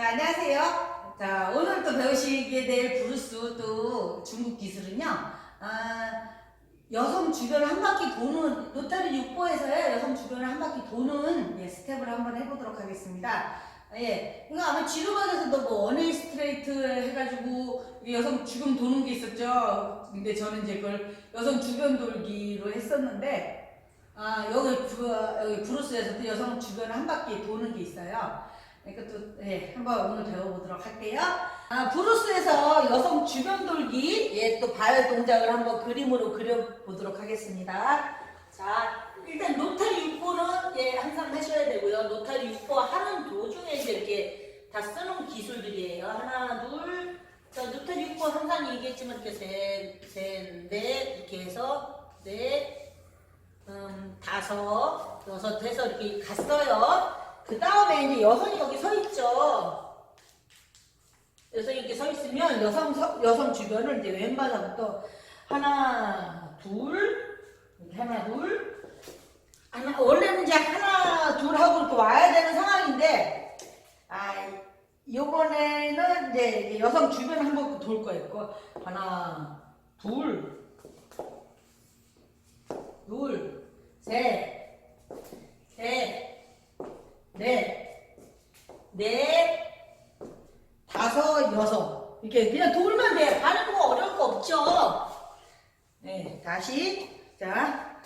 자, 안녕하세요. 자, 오늘 또 배우시게 될 브루스 또 중국 기술은요. 아, 여성 주변을 한 바퀴 도는 노타리 육보에서요. 여성 주변을 한 바퀴 도는 예, 스텝을 한번 해보도록 하겠습니다. 예, 이거 아마 지루반에서도 뭐 원웨이 스트레이트 해가지고 여성 주변 도는 게 있었죠. 근데 저는 이제 그걸 여성 주변 돌기로 했었는데 아 여기 부, 여기 브루스에서도 여성 주변을 한 바퀴 도는 게 있어요. 이것도 예, 한번 오늘 배워보도록 할게요. 아, 브루스에서 여성 주변 돌기 예, 또발 동작을 한번 그림으로 그려보도록 하겠습니다. 자, 일단 노타리 육보는 예, 항상 하셔야 되고요. 노타리 육보 하는 도중에 이제 이렇게 다 쓰는 기술들이에요. 하나, 둘. 자, 노타리 육보 항상 얘기했지만 이렇게 셋, 셋, 넷 이렇게 해서 넷, 음, 다섯, 여섯 해서 이렇게 갔어요. 그 다음에 이제 여성이 거기 서 있죠. 여성이 이렇게 서 있으면 여성 서- 여성 주변을 이제 왼바닥부터 하나, 둘, 하나, 둘, 하나 원래는 이제 하나, 둘 하고 이렇게 와야 되는 상황인데 아 요번에는 이제 여성 주변 한번 돌 거예요. 하나, 둘, 둘, 셋, 셋, 넷, 넷, 다섯, 여섯. 이렇게 그냥 돌면 돼. 하는 거 어려울 거 없죠. 네, 다시. 자,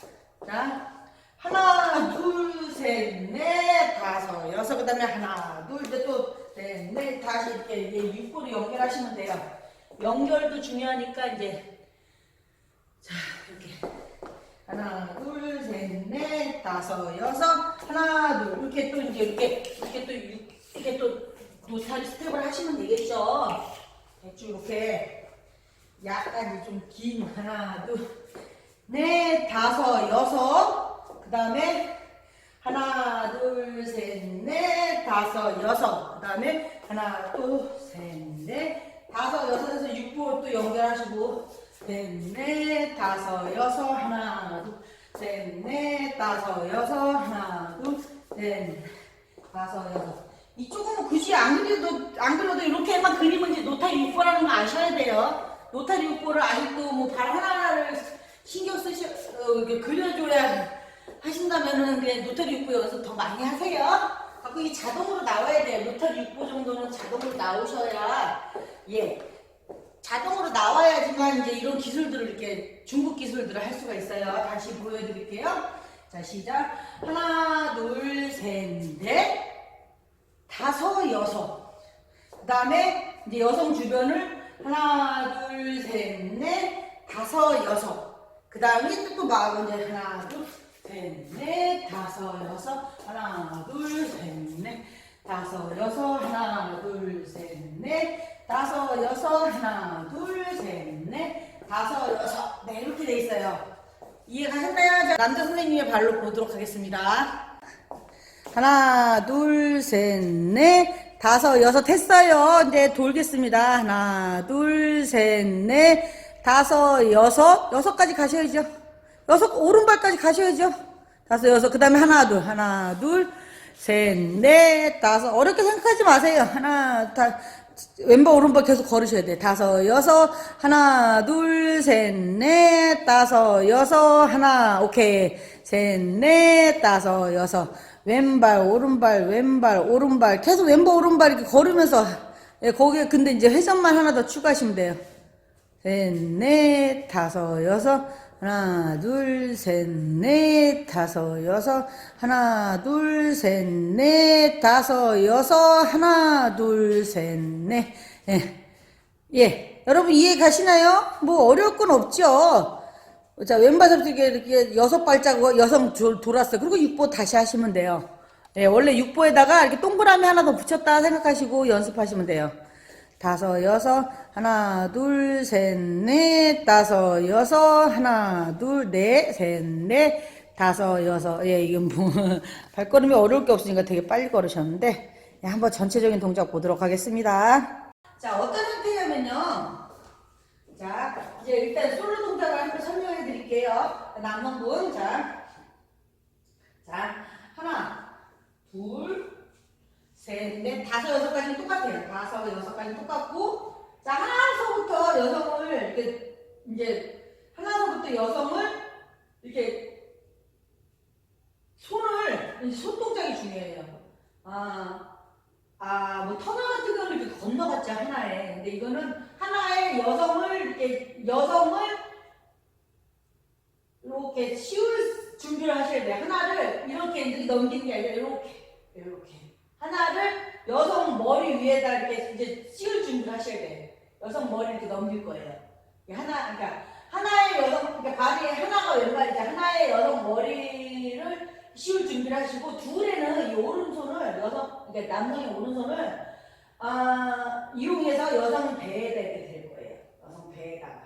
자. 하나, 둘, 셋, 넷, 다섯, 여섯. 그 다음에 하나, 둘, 이제 또, 넷, 넷, 다시 이렇게 이제 육보로 연결하시면 돼요. 연결도 중요하니까 이제, 자, 이렇게. 하나, 둘, 셋, 넷, 다섯, 여섯, 하나, 둘. 이렇게 또 이제 이렇게, 이렇게 또, 육- 이렇게 또 노타리 스텝을 하시면 되겠죠. 대충 이렇게 약간 좀 긴 하나, 둘, 넷, 다섯, 여섯. 그 다음에 하나, 둘, 셋, 넷, 다섯, 여섯. 그 다음에 하나, 둘, 셋, 넷, 다섯, 여섯 해서 육부 또 연결하시고 셋, 넷, 다섯, 여섯, 하나, 둘, 셋, 넷, 다섯, 여섯, 하나, 둘, 셋, 다섯, 여섯. 이쪽은 뭐 굳이 안 그려도, 안 그려도 이렇게만 그리면 이제 노타리 육보라는 거 아셔야 돼요. 노타리 육보를 아직도 뭐 발 하나하나를 신경 쓰시, 어, 이렇게 그려줘야 하신다면은 그냥 노타리 육보 여기서 더 많이 하세요. 자꾸 이 자동으로 나와야 돼요. 노타리 육보 정도는 자동으로 나오셔야, 예. 자동으로 나와야지만 이제 이런 기술들을 이렇게 중국 기술들을 할 수가 있어요. 다시 보여드릴게요. 자, 시작. 하나, 둘, 셋, 넷. 다섯, 여섯. 그 다음에 이제 여성 주변을 하나, 둘, 셋, 넷, 다섯, 여섯. 그 다음에 또 마음 이제 하나, 둘, 셋, 넷, 다섯, 여섯. 하나, 둘, 셋, 넷, 다섯, 여섯. 하나, 둘, 셋, 넷, 다섯, 여섯. 하나, 둘, 셋, 넷, 다섯, 여섯. 네, 이렇게 돼 있어요. 이해가셨나요? 자, 남자 선생님의 발로 보도록 하겠습니다. 하나, 둘, 셋, 넷, 다섯, 여섯 했어요. 이제 돌겠습니다. 하나, 둘, 셋, 넷, 다섯, 여섯, 여섯까지 가셔야죠. 여섯, 오른발까지 가셔야죠. 다섯, 여섯, 그 다음에 하나, 둘, 하나, 둘, 셋, 넷, 다섯. 어렵게 생각하지 마세요. 하나, 다, 왼발, 오른발 계속 걸으셔야 돼. 다섯, 여섯, 하나, 둘, 셋, 넷, 다섯, 여섯, 하나, 오케이. 셋, 넷, 다섯, 여섯. 왼발, 오른발, 왼발, 오른발. 계속 왼발, 오른발 이렇게 걸으면서, 예, 거기에 근데 이제 회전만 하나 더 추가하시면 돼요. 셋, 넷, 다섯, 여섯. 하나, 둘, 셋, 넷, 다섯, 여섯. 하나, 둘, 셋, 넷, 다섯, 여섯. 하나, 둘, 셋, 넷. 예. 예. 여러분 이해 가시나요? 뭐 어려울 건 없죠? 자, 왼발부터 이렇게, 여섯 발자국 여성 줄 돌았어요. 그리고 육보 다시 하시면 돼요. 예, 원래 육보에다가 이렇게 동그라미 하나 더 붙였다 생각하시고 연습하시면 돼요. 다섯, 여섯, 하나, 둘, 셋, 넷, 다섯, 여섯, 하나, 둘, 넷, 셋, 넷, 다섯, 여섯. 예, 이건 뭐, 발걸음이 어려울 게 없으니까 되게 빨리 걸으셨는데, 예, 한번 전체적인 동작 보도록 하겠습니다. 자, 어떤 상태냐면요. 자, 이제 일단 솔로 동작을 한번 설명해 드릴게요. 남는 분, 자. 자, 하나, 둘, 셋, 넷, 다섯, 여섯까지는 똑같아요. 다섯, 여섯까지는 똑같고, 자, 하나서부터 여성을, 이렇게, 이제, 하나서부터 여성을, 이렇게, 손을, 이제 손동작이 중요해요. 아, 아, 뭐, 터널 같은 경우는 이렇게 건너갔죠, 하나에. 근데 이거는 하나의 여성을, 이렇게, 여성을, 이렇게 씌울 준비를 하셔야 돼요. 하나를 이렇게 넘기는 게 아니라 이렇게, 이렇게. 하나를 여성 머리 위에다 이렇게 이제 씌울 준비를 하셔야 돼요. 여성 머리 이렇게 넘길 거예요. 하나, 그러니까 하나의 여성, 그러니까 발이 하나가 왼발이지 하나의 여성 머리를 씌울 준비를 하시고 둘에는 이 오른손을 여성, 그러니까 남성의 오른손을 아, 이용해서 여성 배에다 이렇게 댈 거예요. 여성 배에다가.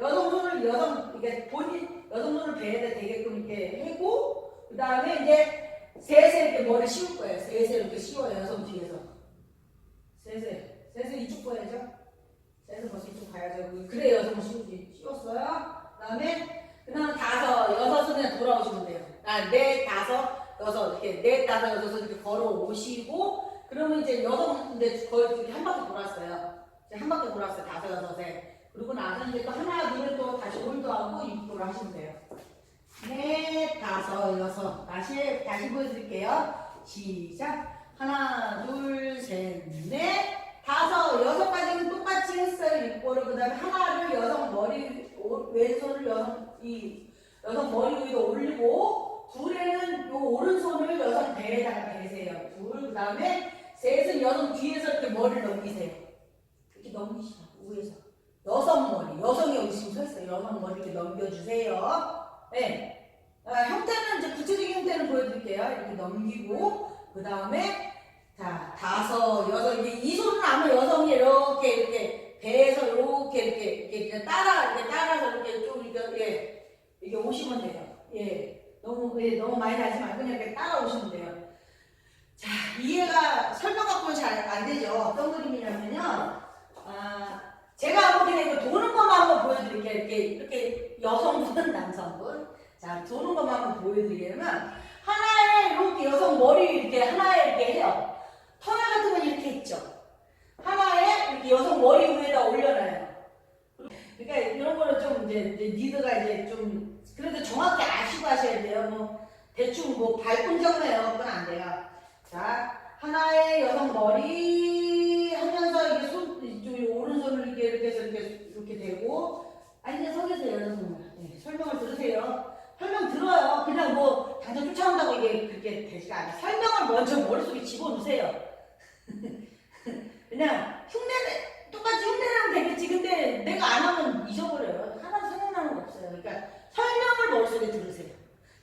여성 손을 여성 이게 본인 여성 손을 배에다 대게끔 이렇게 해고 그 다음에 이제 셋에 이렇게 머리 씌울 거예요. 셋에 이렇게 씌워요 여성 뒤에서. 셋에 셋에 이쪽 보야죠. 셋에 벌써 이쪽 가야죠. 그- 그래 여성 씌우지 씌웠어요. 그 다음에 그다음 다섯 여섯은 돌아오시면 돼요. 아 네 다섯 여섯 이렇게 네 다섯 여섯 이렇게 걸어 오시고 그러면 이제 여성 이제 거의 이렇게 한 바퀴 돌았어요. 한 바퀴 돌았어요. 다섯 여섯에. 그리고 나서 이제 또 하나, 둘을 또 다시 올도하고 입도를 하시면 돼요. 넷, 다섯, 여섯. 다시, 다시 보여드릴게요. 시작. 하나, 둘, 셋, 넷, 다섯, 여섯까지는 똑같이 했어요. 입고를. 그 다음에 하나를 여성 머리, 오- 왼손을 여성, 이, 여성 머리 위에 올리고, 둘에는 요 오른손을 여성 배에다가 대세요. 둘, 그 다음에 셋은 여성 뒤에서 이렇게 머리를 넘기세요. 이렇게 넘기시라고, 위에서. 여성 머리, 여성이 여기 지금 서 있어요. 여성 머리 이렇게 넘겨주세요. 네. 아, 형태는 이제 구체적인 형태는 보여드릴게요. 이렇게 넘기고, 그 다음에, 자, 다섯, 여섯, 이제 이 손은 아마 여성이 이렇게, 이렇게, 배에서 이렇게, 이렇게, 이렇게 따라, 이렇게 따라서 이렇게 좀, 이렇게, 예, 이게 오시면 돼요. 예. 너무, 예, 너무 많이 나지 말고 그냥 이렇게 따라오시면 돼요. 자, 이해가 설명 갖고는 잘 안 되죠. 어떤 그림이냐면요. 아, 제가 보기에는 이거 도는 것만 한번 보여드릴게요. 이렇게, 이렇게 여성분, 남성분. 자, 도는 것만 한번 보여드리려면, 하나에 이렇게 여성 머리 이렇게 하나에 이렇게 해요. 터널 같은 건 이렇게 있죠. 하나에 이렇게 여성 머리 위에다 올려놔요. 그러니까 이런 거는 좀 이제, 이제 리드가 이제 좀, 그래도 정확히 아시고 하셔야 돼요. 뭐, 대충 뭐 발꿈정네요. 그건 안 돼요. 자, 하나의 여성 머리 하면서 이게 손, 이쪽에 오른손을 이렇게 이렇게 해서 이렇게, 이렇게 대고, 아니, 그냥 서 계세요, 여러분. 네, 설명을 들으세요. 설명 들어요. 그냥 뭐, 당장 쫓아온다고 이게 그렇게 되지가 않아요. 설명을 먼저 머릿속에 집어넣으세요. 그냥 흉내, 똑같이 흉내내면 되겠지. 근데 내가 안 하면 잊어버려요. 하나도 생각나는 거 없어요. 그러니까 설명을 머릿속에 들으세요.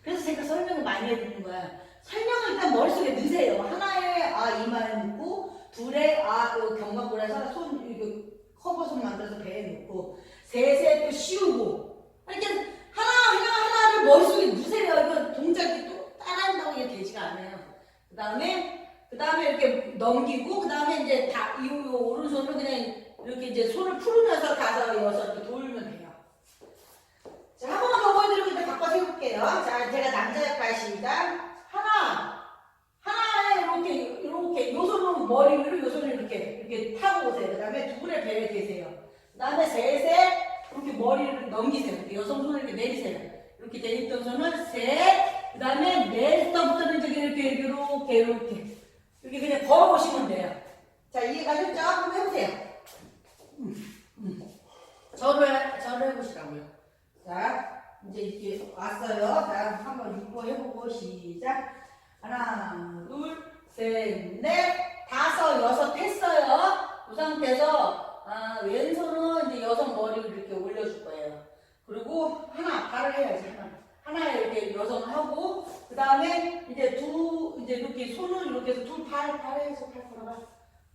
그래서 제가 설명을 많이 해드리는 거야. 설명을 일단 머릿속에 넣으세요. 하나에 아 이마에 넣고 둘에 아그 견갑골에서 손 이거 커버 손 만들어서 배에 넣고 셋에 또 씌우고 이렇게 하나 그냥 하나를 머릿속에 넣으세요. 이거 동작이 또 따라한다고 이게 되지가 않아요. 그 다음에 그 다음에 이렇게 넘기고 그 다음에 이제 다이 오른손을 그냥 이렇게 이제 손을 풀으면서 다섯 여섯 이렇게 돌면 돼요. 자, 한 번만 더 보여드리고 이제 바꿔서 해볼게요. 자, 제가 남자 역할 시작. 하나, 하나에 이렇게, 이렇게, 요 손은 머리 위로, 요 손을 이렇게, 이렇게 타고 오세요. 그 배에 계세요. 그 다음에 셋에 이렇게 머리를 넘기세요. 이렇게 여성 손을 이렇게 내리세요. 이렇게 내리던 손은 셋, 그 다음에 넷부터는 저기 이렇게, 이렇게, 이렇게. 이렇게 그냥 걸어 보시면 돼요. 자, 이해가셨죠? 한번 해보세요. 음, 음. 저를, 해- 저를 해보시라고요. 자, 이제 이렇게 왔어요. 자, 한번 육보 해보고 시작. 하나, 둘, 셋, 넷, 다섯, 여섯 했어요. 그 상태에서 아, 왼손은 이제 여성 머리를 이렇게 올려줄 거예요. 그리고 하나, 발을 해야지 하나. 하나에 이렇게 여성 하고 그 다음에 이제 두 이제 이렇게 손을 이렇게 해서 둘발 발에서 팔 걸어가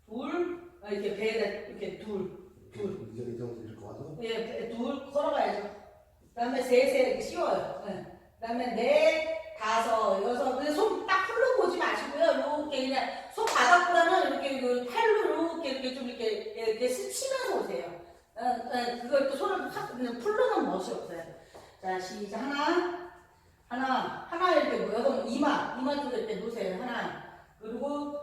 둘 아, 이렇게 배에다 이렇게 둘 둘. 이제 이 정도 이렇게 와서 예, 둘 걸어가야죠. 그 다음에 셋에 이렇게 씌워요. 예. 그 다음에 넷, 다섯, 여섯. 손딱 풀로 보지 마시고요. 이렇게 그냥 손 바닥보다는 이렇게 그 팔로 이렇게 이렇게 좀 이렇게 이렇게 스치면서 오세요. 어, 어, 그걸 또 손을 확 그냥 풀러는 멋이 없어요. 자 시작 하나 하나 하나 이렇게 뭐 여성 이마 이마 쪽에 이렇게 놓으세요 하나 그리고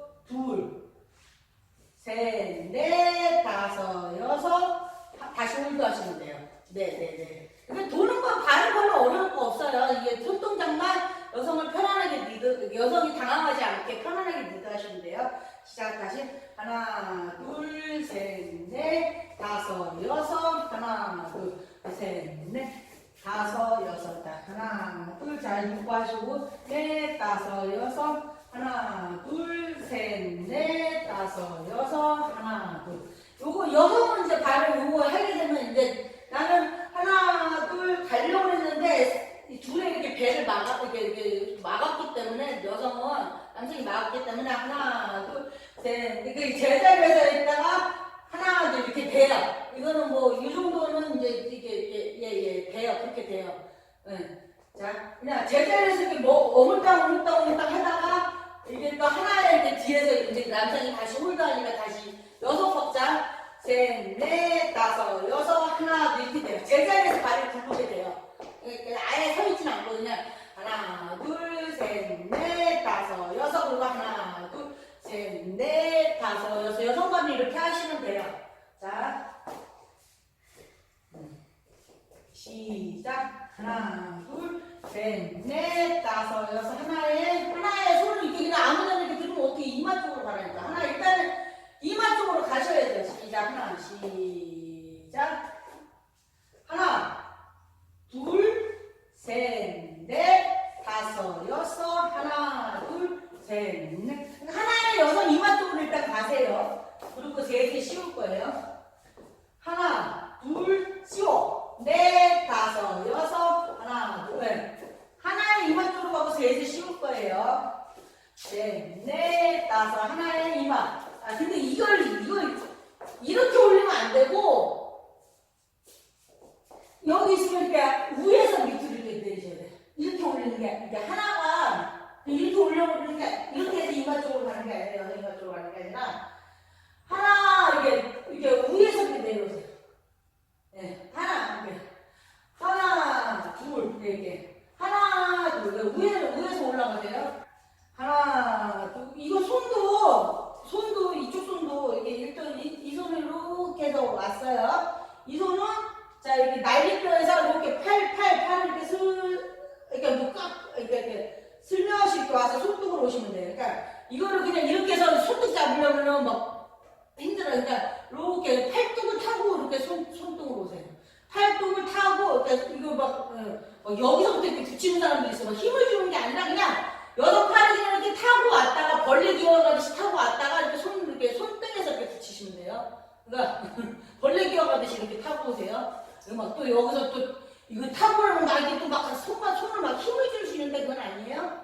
둘셋넷 다섯 여섯 다시 홀도 하시면 돼요. 네네네. 근데 도는 건 다른 걸로 어려울 거 없어요. 이게 손동작만 여성을 편안하게 리드, 여성이 당황하지 않게 편안하게 리드하시면 돼요. 시작 다시. 하나, 둘, 셋, 넷, 다섯, 여섯. 하나, 둘, 셋, 넷, 다섯, 여섯. 자, 하나, 둘, 잘 묶고 하시고. 넷, 다섯, 여섯. 하나, 둘, 셋, 넷, 다섯, 여섯. 하나, 둘. 요거, 여성은 이제 발을 요거 하게 되면 이제 나는 하나, 둘 가려고 했는데 이 둘에 이렇게 배를 막아, 이렇게, 이렇게 막았기 때문에 여성은 남성이 막았기 때문에 하나, 둘, 셋. 그 제자리에서 있다가 하나, 둘 이렇게 돼요. 이거는 뭐 이 정도는 이제 이게 이게 예, 예, 돼요. 그렇게 돼요. 예. 자, 그냥 제자리에서 이렇게 뭐 어물땅 어물땅 어물땅 하다가 이게 또 하나에 이제 뒤에서 이제 남성이 다시 홀드하니까 다시 여섯 박자 셋, 넷, 다섯, 여섯, 하나, 둘 이렇게 돼요. 제자리에서 발을 굴르게 돼요. 그러니까 아예 서 있지는 않거든요. 하나, 둘, 셋, 넷, 다섯, 여섯, 그리고 하나, 둘, 셋, 넷, 다섯, 여섯, 여섯 번을 이렇게 하시면 돼요. 자, 음. 시작. 하나, 둘, 셋, 넷, 다섯, 여섯, 하나에, 하나에 손을 이렇게 그냥 아무데나 이렇게 들으면 어떻게 이마 쪽으로 가라니까. 하나, 일단은 이마 쪽으로 가셔야 돼요. 시작. 하나, 시작. 하나, 둘, 셋, 넷, 다섯, 여섯, 하나, 둘, 셋, 넷. 하나의 여섯 이마 쪽으로 일단 가세요. 그리고 셋이 씌울 거예요. 하나, 둘, 씌워. 넷, 다섯, 여섯, 하나, 둘, 넷. 하나의 이마 쪽으로 가고 셋이 씌울 거예요. 셋, 넷, 다섯, 하나의 이마. 아, 근데 이걸, 이걸, 이렇게 올리면 안 되고, 여기 있으면 이렇게 위에서 밑으로 이렇게 내리셔야 돼. 이렇게 올리는 게, 이게 하나가 이렇게 올려버리는 게, 이렇게 해서 이마 쪽으로 가는 게 아니라, 여기 이마 쪽으로 가는 게 아니라, 하나, 이게, 이게 위에서 이렇게 내려오세요. 예, 하나, 이렇게. 하나, 둘, 이렇게. 하나, 둘, 이렇게 위에, 위에서 올라가세요. 하나, 둘, 이거 손도, 손도, 이쪽 손도, 이게 일단 이, 이 손으로 이렇게 해서 왔어요. 이 손은, 자, 이렇게 이렇게 팔, 팔, 팔을 이렇게 슬, 이렇게 뭐 깍, 이렇게, 이렇게 슬며시 이렇게 와서 손등으로 오시면 돼요. 그러니까, 이거를 그냥 이렇게 해서 손등 잡으려면은 막 힘들어요. 그러니까, 이렇게 팔뚝을 타고 이렇게 손, 손등으로 오세요. 팔뚝을 타고, 그러니까 이거 막, 어, 막 여기서부터 이렇게 붙이는 사람들이 있어. 막 힘을 주는 게 아니라 그냥, 여섯 팔을 그냥 이렇게 타고 왔다가 벌레 기어가듯이 타고 왔다가 이렇게 손 이렇게 손등에서 이렇게 붙이시면 돼요. 그러니까 벌레 기어가듯이 이렇게 타고 오세요. 그리고 막또 여기서 또 이거 타고 오면 막 이렇게 또막 손과 손을 막 힘을 줄 수 있는데 그건 아니에요.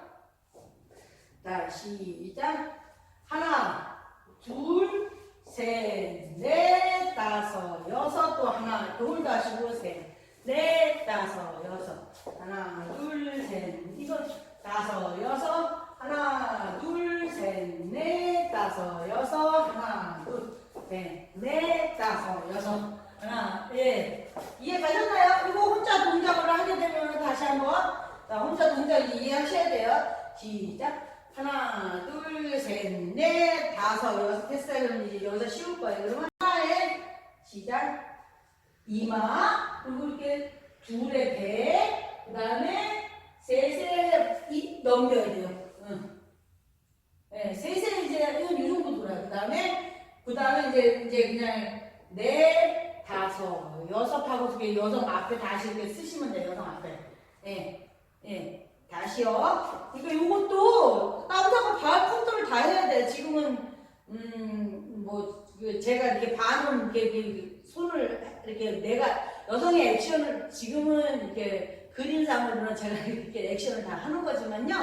자 시작. 하나, 둘, 셋, 넷, 다섯, 여섯 또 하나, 둘 다시고 셋, 넷, 다섯, 여섯. 하나, 둘, 셋, 이거 다섯, 여섯, 하나, 둘, 셋, 넷, 다섯, 여섯, 하나, 둘, 셋, 넷, 다섯, 하나, 예. 이해 가셨나요? 이거 혼자 동작으로 하게 되면 다시 한번, 자, 혼자 동작 이해하셔야 돼요. 시작. 하나, 둘, 셋, 넷, 다섯, 여섯. 그럼 이제 여기서 씌울 거예요. 그러면 하나에 시작. 이마, 그리고 이렇게 둘의 배, 그 다음에 셋에 이 넘겨야 돼요. 응. 네, 셋에 이제 이 정도 돌아요. 그 다음에 그 다음에 이제 이제 그냥 넷, 다섯, 여섯 하고 이렇게 여성 앞에 다시 이렇게 쓰시면 돼요. 여성 앞에. 예, 예. 다시요. 그러니까 이것도 땀사고 발 컨트롤 다 해야 돼. 지금은 음 뭐 제가 이렇게 반은 이렇게, 손을 이렇게 내가 여성의 액션을 지금은 이렇게 그림상으로는 제가 이렇게 액션을 다 하는 거지만요.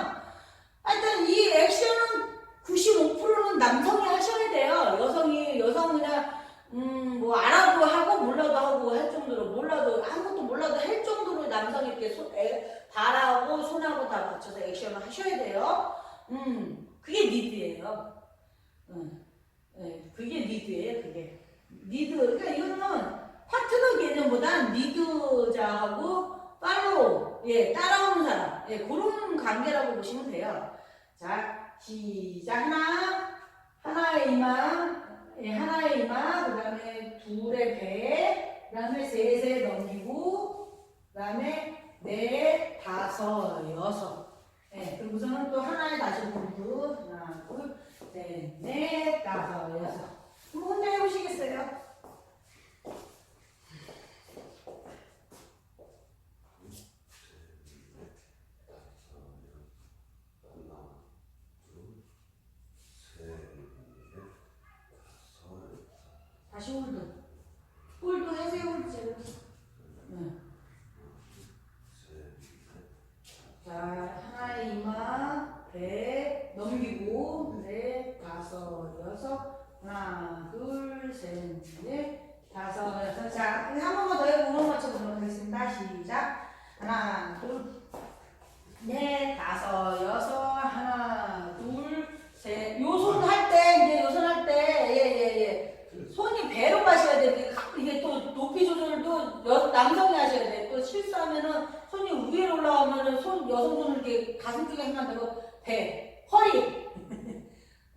하여튼 이 액션은 95%는 남성이 하셔야 돼요. 여성이 여성이나 음뭐 알아도 하고 몰라도 하고 할 정도로 몰라도 아무것도 몰라도 할 정도로 남성이 이렇게 손, 에, 발하고 손하고 다 맞춰서 액션을 하셔야 돼요. 음 그게 니드예요. 음, 예, 그게 리드예요, 그게. 니드. 그러니까 이거는 파트너 개념보다 니드자하고 팔로우, 예, 따라오는 사람, 예, 그런 관계라고 보시면 돼요. 자, 시작. 하나, 하나의 이마, 예, 하나의 이마, 그 다음에 둘의 배, 그 다음에 셋에 넘기고, 그 다음에 넷, 네, 다섯, 여섯. 예, 그리고서는 또 하나에 다시 공부, 하나, 둘, 셋, 넷, 다섯, 여섯. 혼자 해보시겠어요? 멈춰서 하나, 둘, 셋, 넷, 다섯, 여섯. 자, 한 번만 더 해보고 몸을 맞춰보도록 하겠습니다. 시작. 하나, 둘, 넷, 다섯, 여섯, 하나, 둘, 셋. 요손 할 때, 이제 요손 할 때, 예, 예, 예. 손이 배로 마셔야 돼. 이게 또 높이 조절도 여, 남성이 하셔야 돼. 또 실수하면은 손이 위로 올라오면은 손, 여성분은 이렇게 가슴 쪽에 하면 되고, 배, 허리.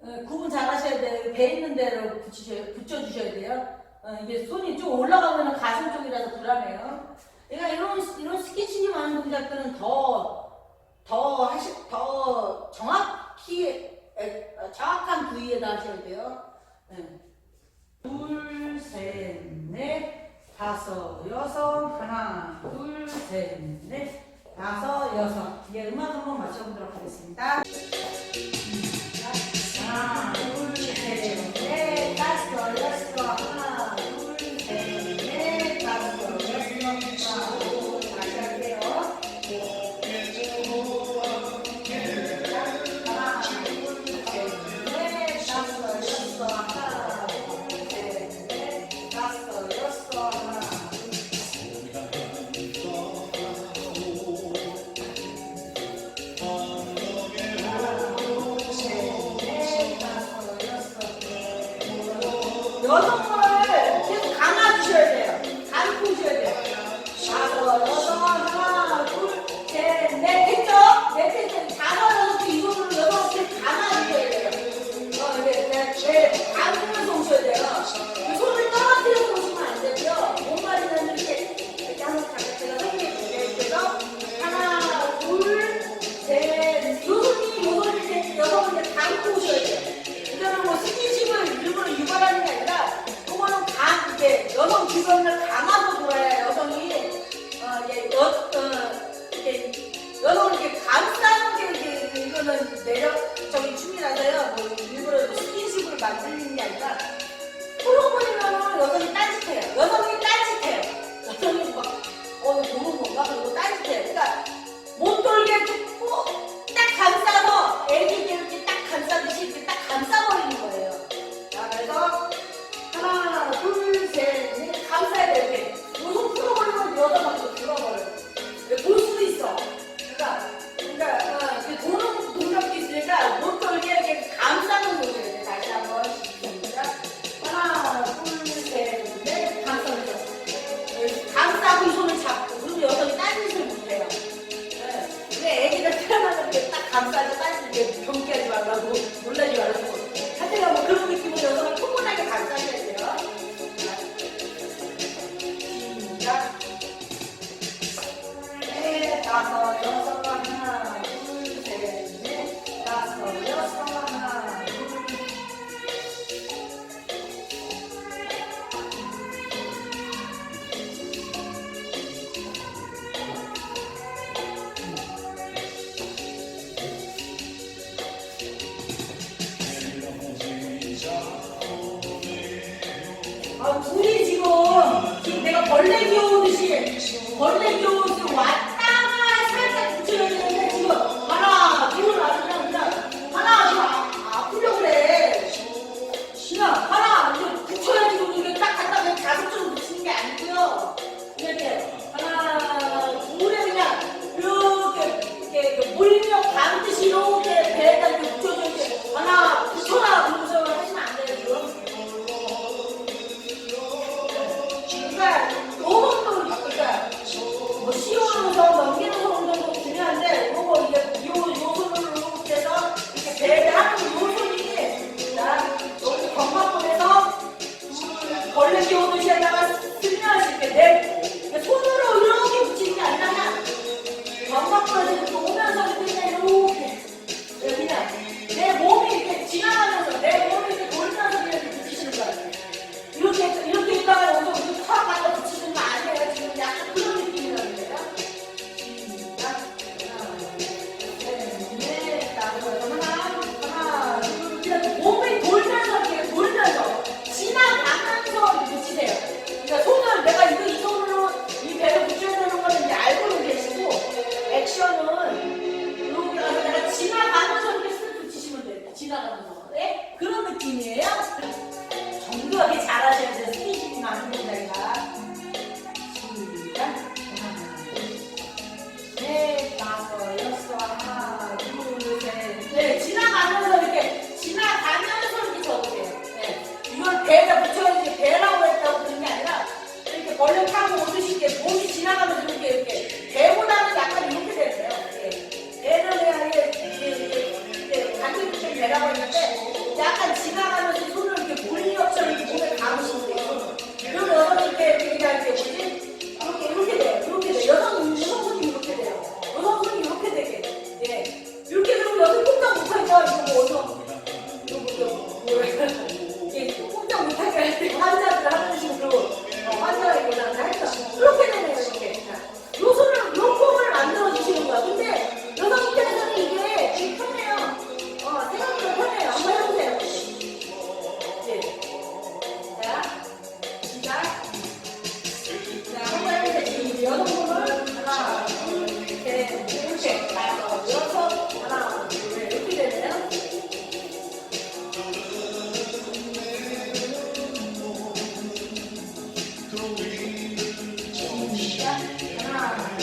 어, 구분 잘 하셔야 돼요. 배 있는 대로 붙이셔, 붙여주셔야 돼요. 어, 이게 손이 좀 올라가면 가슴 쪽이라서 불안해요. 그러니까 이런, 이런 스킨십이 많은 동작들은 더, 더 하시, 더 정확히, 어, 정확한 부위에다 하셔야 돼요. 네. 둘, 셋, 넷, 다섯, 여섯, 하나, 둘, 셋, 넷, 다섯, 여섯. 이제 음악 한번 맞춰보도록 하겠습니다. volta 시작. 하